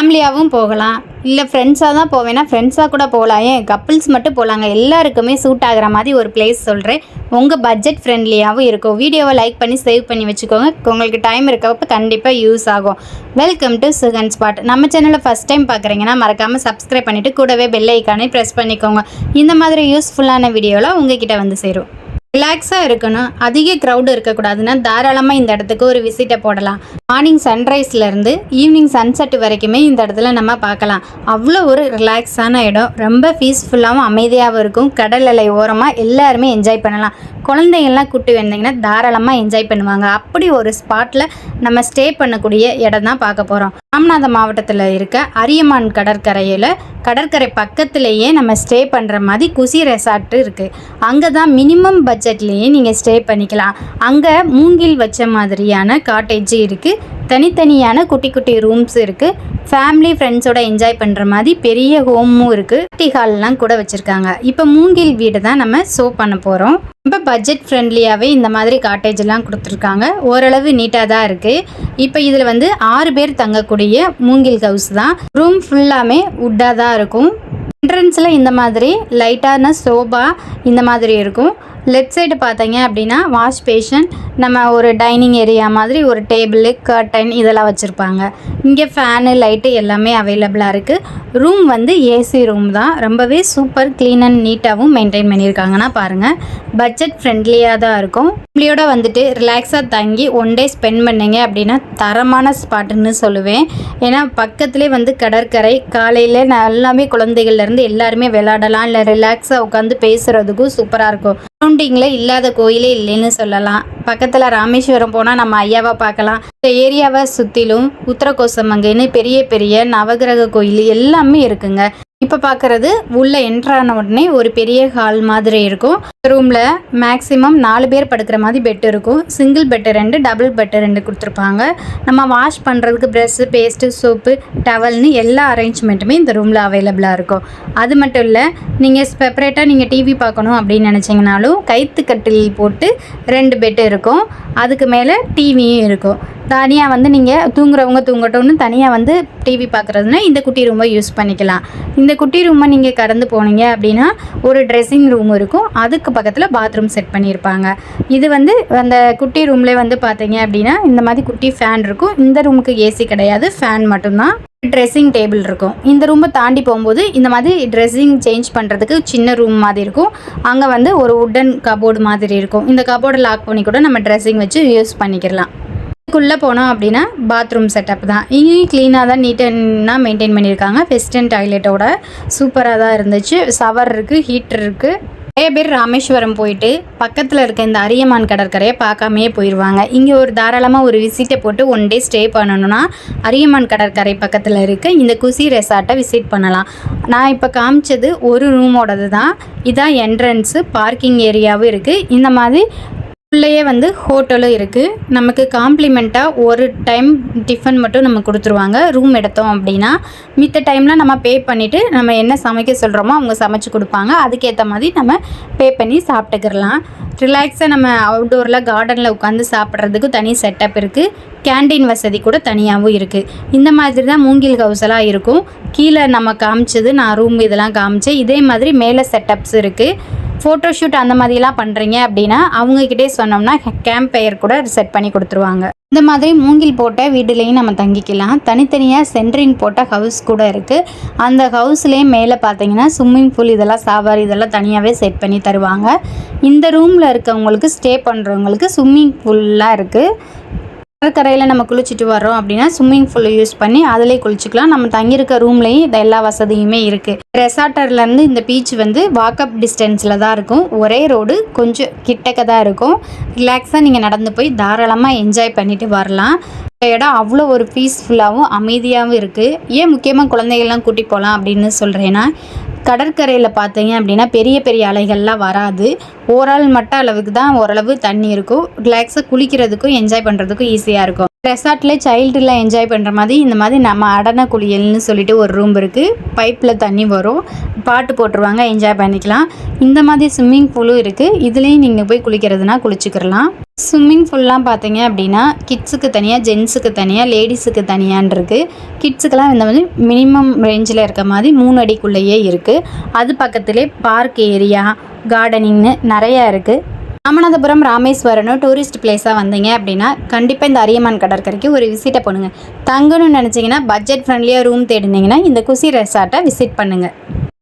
ஃபேமிலியாகவும் போகலாம். இல்லை ஃப்ரெண்ட்ஸாக தான் போவேன்னா ஃப்ரெண்ட்ஸாக கூட போகலாம். ஏன்? கப்புள்ஸ் மட்டும் போகலாங்க எல்லாருக்குமே சூட் ஆகிற மாதிரி ஒரு பிளேஸ் சொல்கிறேன் உங்கள் பட்ஜெட் ஃப்ரெண்ட்லியாகவும் இருக்கும். வீடியோவை லைக் பண்ணி சேவ் பண்ணி வச்சுக்கோங்க. உங்களுக்கு டைம் இருக்கப்போ கண்டிப்பாக யூஸ் ஆகும். வெல்கம் டு சுகன் ஸ்பாட் நம்ம சேனலை ஃபஸ்ட் டைம் பார்க்குறீங்கன்னா மறக்காமல் சப்ஸ்கிரைப் பண்ணிவிட்டு கூடவே பெல் ஐக்கானே ப்ரெஸ் பண்ணிக்கோங்க. இந்த மாதிரி யூஸ்ஃபுல்லான வீடியோலாம் உங்ககிட்ட வந்து சேரும். ரிலாக்ஸாக இருக்கணும். அதிக க்ரௌடு இருக்கக்கூடாதுன்னா தாராளமாக இந்த இடத்துக்கு ஒரு விசிட்டை போடலாம். மார்னிங் சன்ரைஸ்லேருந்து ஈவினிங் சன்செட் வரைக்குமே இந்த இடத்துல நம்ம பார்க்கலாம். அவ்வளோ ஒரு ரிலாக்ஸான இடம். ரொம்ப பீஸ்ஃபுல்லாகவும் அமைதியாகவும் இருக்கும். கடல் அலை ஓரமாக எல்லாருமே என்ஜாய் பண்ணலாம். குழந்தைங்கள்லாம் கூட்டி வந்தீங்கன்னா தாராளமாக என்ஜாய் பண்ணுவாங்க. அப்படி ஒரு ஸ்பாட்டில் நம்ம ஸ்டே பண்ணக்கூடிய இடம் தான் பார்க்க போகிறோம் ராமநாதம் மாவட்டத்தில் இருக்க அரியமான் கடற்கரையில் கடற்கரை பக்கத்துலேயே நம்ம ஸ்டே பண்ணுற மாதிரி குசி ரெசார்ட் இருக்குது அங்கே தான் மினிமம் பட்ஜெட்லேயே நீங்கள் ஸ்டே பண்ணிக்கலாம். அங்கே மூங்கில் வச்ச மாதிரியான காட்டேஜ் இருக்குது தனித்தனியான குட்டி குட்டி ரூம்ஸ் இருக்குது ஃபேமிலி ஃப்ரெண்ட்ஸோட என்ஜாய் பண்ணுற மாதிரி பெரிய ஹோமும் இருக்குது குட்டி ஹால்லாம் கூட வச்சுருக்காங்க. இப்போ மூங்கில் வீடு தான் நம்ம ஷோ பண்ண போகிறோம் ரொம்ப பட்ஜெட் ஃப்ரெண்ட்லியாகவே இந்த மாதிரி காட்டேஜ்லாம் கொடுத்துருக்காங்க. ஓரளவு நீட்டாக தான் இருக்குது இப்போ இதில் வந்து ஆறு பேர் தங்கக்கூடிய மூங்கில் ஹவுஸ் தான். ரூம் ஃபுல்லாமே உட்டாக தான் இருக்கும். என்ட்ரன்ஸில் இந்த மாதிரி லைட்டான சோபா இந்த மாதிரி இருக்கும். லெஃப்ட் சைடு பார்த்தீங்க அப்படின்னா வாஷ் பேஷன் நம்ம ஒரு டைனிங் ஏரியா மாதிரி ஒரு டேபிள் கர்டன் இதெல்லாம் வச்சுருப்பாங்க. இங்கே ஃபேனு லைட்டு எல்லாமே அவைலபிளாக இருக்குது ரூம் வந்து ஏசி ரூம் தான். ரொம்பவே சூப்பர் க்ளீன் அண்ட் நீட்டாகவும் மெயின்டைன் பண்ணியிருக்காங்கன்னா பாருங்கள் பட்ஜெட் ஃப்ரெண்ட்லியாக தான் இருக்கும். ஃபேமிலியோட வந்துட்டு ரிலாக்ஸாக தங்கி ஒன் டே ஸ்பெண்ட் பண்ணிங்க அப்படின்னா தரமான ஸ்பாட்டுன்னு சொல்லுவேன். ஏன்னா பக்கத்துலேயே வந்து கடற்கரை காலையில் எல்லாமே குழந்தைகள்லேருந்து எல்லாருமே விளாடலாம் இல்லை ரிலாக்ஸாக உட்காந்து பேசுகிறதுக்கும் சூப்பராக இருக்கும். சரௌண்டிங்கில் இல்லாத கோயிலே இல்லைன்னு சொல்லலாம். பக்கத்தில் ராமேஸ்வரம் போனால் நம்ம ஐயாவை பார்க்கலாம். இந்த ஏரியாவை சுற்றிலும் உத்தரகோசமங்கைன்னு பெரிய பெரிய நவகிரக கோயில் எல்லாமே இருக்குங்க. இப்போ பார்க்குறது உள்ளே என்ட்ரான உடனே ஒரு பெரிய ஹால் மாதிரி இருக்கும். ரூமில் மேக்ஸிமம் நாலு பேர் படுக்கிற மாதிரி பெட் இருக்கும். சிங்கிள் பெட்டு ரெண்டு டபுள் பெட்டு ரெண்டு கொடுத்துருப்பாங்க. நம்ம வாஷ் பண்ணுறதுக்கு ப்ரெஷ்ஷு பேஸ்ட்டு சோப்பு டவல்னு எல்லா அரேஞ்ச்மெண்ட்டுமே இந்த ரூமில் அவைலபிளாக இருக்கும். அது மட்டும் இல்லை நீங்கள் செப்பரேட்டாக நீங்கள் டிவி பார்க்கணும் அப்படின்னு நினச்சிங்கனாலும் கைத்து கட்டில் போட்டு ரெண்டு பெட்டு இருக்கும். அதுக்கு மேலே டிவியும் இருக்கும். தனியாக வந்து நீங்கள் தூங்குறவங்க தூங்கட்டும்னு தனியாக வந்து டிவி பார்க்குறதுனா இந்த குட்டி ரூமை யூஸ் பண்ணிக்கலாம். இந்த குட்டி ரூமை நீங்கள் கடந்து போனீங்க அப்படின்னா ஒரு ட்ரெஸ்ஸிங் ரூம் இருக்கும். அதுக்கு பக்கத்தில் பாத்ரூம் செட் பண்ணியிருப்பாங்க. இது வந்து அந்த குட்டி ரூம்லேயே வந்து பார்த்தீங்க அப்படின்னா இந்த மாதிரி குட்டி ஃபேன் இருக்கும். இந்த ரூமுக்கு ஏசி கிடையாது. ஃபேன் மட்டும்தான். ட்ரெஸ்ஸிங் டேபிள் இருக்கும். இந்த ரூமை தாண்டி போகும்போது இந்த மாதிரி ட்ரெஸ்ஸிங் சேஞ்ச் பண்ணுறதுக்கு சின்ன ரூம் மாதிரி இருக்கும். அங்கே வந்து ஒரு உட்டன் கபோர்டு மாதிரி இருக்கும். இந்த கபோர்டை லாக் பண்ணி கூட நம்ம ட்ரெஸ்ஸிங் வச்சு யூஸ் பண்ணிக்கலாம். இதுக்குள்ளே போனோம் அப்படின்னா பாத்ரூம் செட்டப் தான். இங்கேயும் க்ளீனாக தான் நீட்டாக மெயின்டைன் பண்ணியிருக்காங்க. வெஸ்டர்ன் டாய்லெட்டோட சூப்பராக தான் இருந்துச்சு. ஷவர் இருக்குது ஹீட்டர் இருக்குது நிறைய பேர் ராமேஸ்வரம் போயிட்டு பக்கத்தில் இருக்க இந்த அரியமான் கடற்கரையை பார்க்காமையே போயிடுவாங்க இங்கே ஒரு தாராளமாக ஒரு விசிட்டை போட்டு ஒன் டே ஸ்டே பண்ணணும்னா அரியமான் கடற்கரை பக்கத்தில் இருக்க இந்த குசி ரெசார்ட்டை விசிட் பண்ணலாம். நான் இப்போ காமிச்சது ஒரு ரூமோடது தான் இதான் என்ட்ரன்ஸு பார்க்கிங் ஏரியாவும் இருக்குது இந்த மாதிரி உள்ளேயே வந்து ஹோட்டலும் இருக்குது நமக்கு காம்ப்ளிமெண்ட்டாக ஒரு டைம் டிஃபன் மட்டும் நம்ம கொடுத்துருவாங்க. ரூம் எடுத்தோம் அப்படின்னா மித்த டைமில் நம்ம பே பண்ணிவிட்டு நம்ம என்ன சமைக்க சொல்கிறோமோ அவங்க சமைச்சு கொடுப்பாங்க. அதுக்கேற்ற மாதிரி நம்ம பே பண்ணி சாப்பிட்டுக்கிறலாம். ரிலாக்ஸாக நம்ம அவுட்டோரில் கார்டனில் உட்காந்து சாப்பிட்றதுக்கு தனி செட்டப் இருக்குது கேண்டீன் வசதி கூட தனியாகவும் இருக்குது இந்த மாதிரி தான் மூங்கில் ஹவுஸ் இருக்கும். கீழே நம்ம காமிச்சது நான் ரூம் இதெல்லாம் காமிச்சேன். இதே மாதிரி மேலே செட்டப்ஸ் இருக்குது ஃபோட்டோஷூட் அந்த மாதிரிலாம் பண்ணுறீங்க அப்படின்னா அவங்கக்கிட்டே சொன்னோம்னா கேம்ப் பெயர் கூட செட் பண்ணி கொடுத்துருவாங்க. இந்த மாதிரி மூங்கில் போட்ட வீடுலேயும் நம்ம தங்கிக்கலாம். தனித்தனியாக சென்ட்ரிங் போட்ட ஹவுஸ் கூட இருக்குது அந்த ஹவுஸ்லேயே மேலே பார்த்தீங்கன்னா ஸ்விம்மிங் பூல் இதெல்லாம் சாவார் இதெல்லாம் தனியாகவே செட் பண்ணி தருவாங்க. இந்த ரூமில் இருக்கவங்களுக்கு ஸ்டே பண்ணுறவங்களுக்கு ஸ்விம்மிங் பூல்லாம் இருக்குது கடற்கரையில் நம்ம குளிச்சுட்டு வரோம் அப்படின்னா ஸ்விம்மிங் பூல் யூஸ் பண்ணி அதிலே குளிச்சுக்கலாம். நம்ம தங்கியிருக்க ரூம்லேயும் இந்த எல்லா வசதியுமே இருக்குது ரெசார்ட்டர்லேருந்து இந்த பீச் வந்து வாக்கப் டிஸ்டன்ஸில் தான் இருக்கும். ஒரே ரோடு கொஞ்சம் கிட்டக்க தான் இருக்கும். ரிலாக்ஸாக நீங்கள் நடந்து போய் தாராளமாக என்ஜாய் பண்ணிட்டு வரலாம். இந்த இடம் அவ்வளோ ஒரு பீஸ்ஃபுல்லாகவும் அமைதியாகவும் இருக்குது ஏன் முக்கியமாக குழந்தைகள்லாம் கூட்டி போகலாம் அப்படின்னு சொல்கிறேன்னா கடற்கரையில் பார்த்தீங்க அப்படின்னா பெரிய பெரிய அலைகள்லாம் வராது. ஓரால் மட்ட அளவுக்கு தான் ஓரளவு தண்ணி இருக்கும். ரிலாக்ஸாக குளிக்கிறதுக்கும் என்ஜாய் பண்ணுறதுக்கும் ஈஸியாக இருக்கும். ரெசார்ட்டில் சைல்டுலாம் என்ஜாய் பண்ணுற மாதிரி இந்த மாதிரி நம்ம அடன குளியல்னு சொல்லிட்டு ஒரு ரூம் இருக்குது பைப்பில் தண்ணி வரும். பாட்டு போட்டுருவாங்க என்ஜாய் பண்ணிக்கலாம். இந்த மாதிரி ஸ்விம்மிங் பூலும் இருக்குது இதுலேயும் நீங்கள் போய் குளிக்கிறதுனா குளிச்சுக்கிறலாம் ஸ்விம்மிங் ஃபுல்லாம் பார்த்தீங்க அப்படின்னா கிட்ஸுக்கு தனியாக ஜென்ஸுக்கு தனியாக லேடிஸுக்கு தனியான் இருக்குது கிட்ஸுக்கெல்லாம் இந்த மாதிரி மினிமம் ரேஞ்சில் இருக்க மாதிரி மூணு அடிக்குள்ளேயே இருக்குது அது பக்கத்துலேயே பார்க் ஏரியா கார்டனிங்னு நிறையா இருக்குது ராமநாதபுரம் ராமேஸ்வரனும் டூரிஸ்ட் பிளேஸாக வந்தீங்க அப்படின்னா கண்டிப்பாக இந்த அரியமான் கடற்கரைக்கு ஒரு விசிட்டை பண்ணுங்கள் தங்கணும்னு நினச்சிங்கன்னா பட்ஜெட் ஃப்ரெண்ட்லியாக ரூம் தேடினீங்கன்னா இந்த குசி ரெசார்ட்டை விசிட் பண்ணுங்கள்